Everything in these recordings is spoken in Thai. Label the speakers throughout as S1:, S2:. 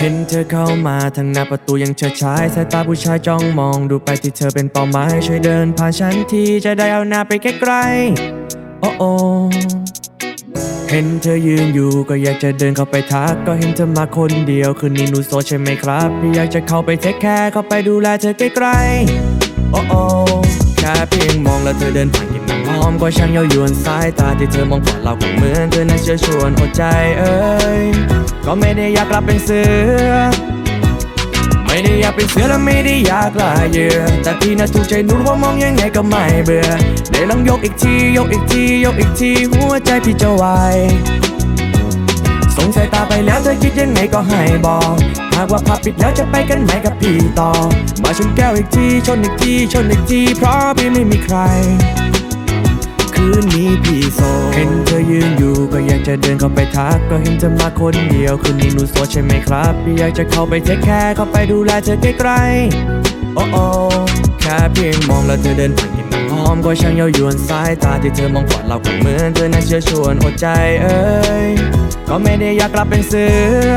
S1: เห็นเธอเข้ามาทางหน้าประตูยังเฉิดฉายสายตาผู้ชายจ้องมองดูไปที่เธอเป็นเป้าหมายช่วยเดินผ่านฉันทีจะได้เอาหน้าไปใกล้ๆโอ้โอ้เห็นเธอยืนอยู่ก็อยากจะเดินเข้าไปทัก ก็เห็นเธอมาคนเดียวคืนนี้หนูโซใช่ไหมครับ พี่อยากจะเข้าไปเทคแคร์เข้าไปดูแลเธอใกล้ๆโอ้โอ้ ค่เพียงมองแล้วเธอเดินผ่านกินน้ำหอมก็ช่างเย้ายวนสายตาที่เธอมองผ่านเราก็เหมือนเธอนั้นเชื่อชวนอดใจเอ้ยก็ไม่ได้อยากกลับเป็นเสือ ไม่ได้อยากเป็นเสือและไม่ได้อยากลาเยื่อแต่พี่น่ะถูกใจหนูว่ามองยังไงก็ไม่เบื่อได้ลองยกอีกทียกอีกทียกอีกทีหัวใจพี่จะไหว งสัยตาไปแล้วเธอคิดยังไงก็ให้บอกหากว่าพับปิดแล้วจะไปกันไหมกับพี่ต่อ มาชนแก้วอีกทีชนอีกทีชนอีกทีเพราะพี่ไม่มีใคร คืนนี้พี่โสเห็นเธอยืนอยู่ก็อยากจะเดินเข้าไปทัก ก็เห็นเธอมาคนเดียวคืนนี้หนูโสใช่ไหมครับพี่อยากจะเข้าไปเทคแคร์เข้าไปดูแลเธอใกล้ๆโอ้โอ้แค่เพียงมองแล้วเธอเดินผ่านกลินน้ำหอมก็ช่างเย้ายวนสายตาที่เธอมองกอดเราก็เหมือนเธอนั้นเชื่อชวนอดใจเอ้ย ก็ไม่ได้อยากกลับเป็นเสือ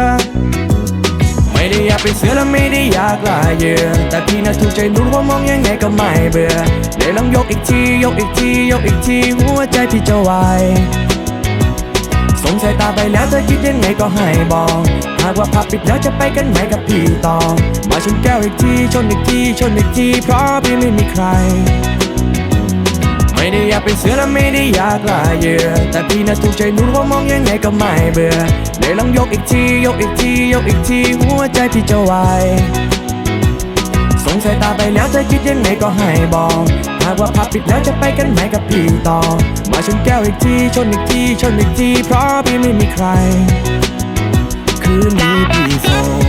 S1: ไม่ได้อยากเป็นเสือและไม่ได้อยากลาเยื่อแต่พี่น่ะถูกใจหนูว่ามองยังไงก็ไม่เบื่อได้ลองยกอีกทียกอีกทียกอีกทีหัวใจพี่จะไหวสงสัยตาไปแล้วเธอคิดยังไงก็ให้บอกหากว่าพับปิดแล้วจะไปกันไหมกับพี่ต่อ มาชนแก้วอีกทีชนอีกทีชนอีกทีเพราะพี่ไม่มีใคร ไม่ได้อยากเป็นเสือและไม่ได้อยากลาเหยื่อแต่พี่น่ะถูกใจหนูว่ามองยังไงก็ไม่เบื่อได้ลองยกอีกทียกอีกทียกอีกทีหัวใจพี่จะไหวสงสัยตาไปแล้วเธอคิดยังไงก็ให้บอกหากว่าพับปิดแล้วจะไปกันไหมกับพี่ต่อ มาชนแก้วอีกทีชนอีกทีชนอีกทีเพราะพี่ไม่มีใคร คืนนี้พี่โสด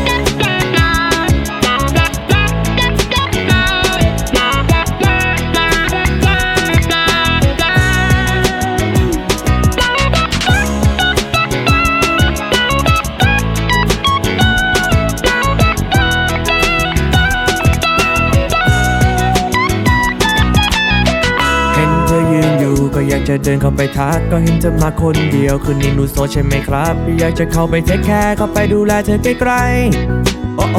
S1: ก็อเดินเข้าไปทักก็เห็นเธอมาคนเดียวคืนนี้หนูโสดใช่ไหมครับพี่อยากจะเข้าไปเทคแคร์เข้าไปดูแลเธอใกล้ๆโอ้โอ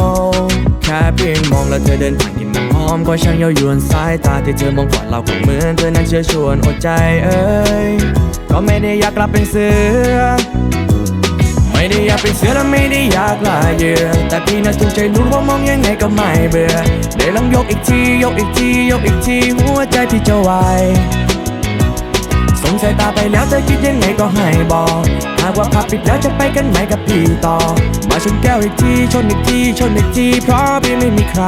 S1: แค่เพียงมองแล้วเธอเดินผ่านกินน้ำหอมก็ช่างเย้ายวนสายตาที่เธอมองกอดเราก็เหมือนเธอนั้นเชื่อชวนอดใจเอ้ยก็ไม่ได้อยากกลับเป็นเสือไม่ได้อยากเป็นเสือและไม่ได้อยากลาเยื่อแต่พี่น่ะถูกใจหนูว่ามองยังไงก็ไม่เบื่อได้ลองยกอีกทียกอีกทียกอีกทีหัวใจพี่จะไหว สงสัยตาไปแล้วเธอคิดยังไงก็ให้บอก หากว่าพับปิดแล้วจะไปกันไหมกับพี่ต่อ มาชนแก้วอีกทีชนอีกทีชนอีกทีเพราะพี่ไม่มีใคร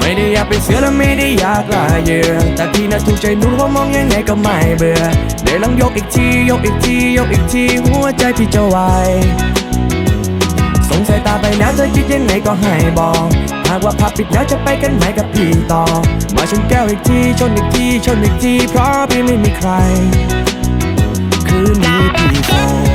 S1: ไม่ได้อยากเป็นเสือและไม่ได้อยากลาเหยื่อแต่พี่น่ะถูกใจหนูว่ามองยังไงก็ไม่เบื่อได้ลองยกอีกทียกอีกทียกอีกทีหัวใจพี่จะไหวสงสัยตาไปแล้วเธอคิดยังไงก็ให้บอก หากว่าพับปิดแล้วจะไปกันไหมกับพี่ต่อ มาชนแก้วอีกที ชนอีกที ชนอีกที เพราะพี่ไม่มีใคร คืนนี้พี่โสด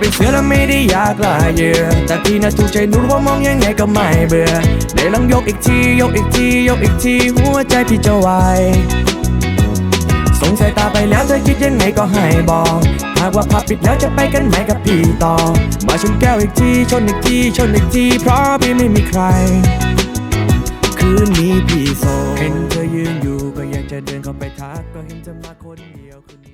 S1: เป็นเสือแล้วไม่ได้อยากลายเยื่อแต่พี่น่ะถูกใจนุ่นว่ามองยังไงก็ไม่เบื่อได้ลองยกอีกทียกอีกทียกอีกทีหัวใจพี่จะไหวสงสัยตาไปแล้วเธอคิดยังไงก็ให้บอกหากว่าพับปิดแล้วจะไปกันไหมกับพี่ต่อ มาชนแก้วอีกทีชนอีกทีชนอีกทีเพราะพี่ไม่มีใคร คืนนี้พี่โซเห็นเธอยืนอยู่ก็อยากจะเดินเข้าไปทักก็เห็นเธอมาคนเดียวคืน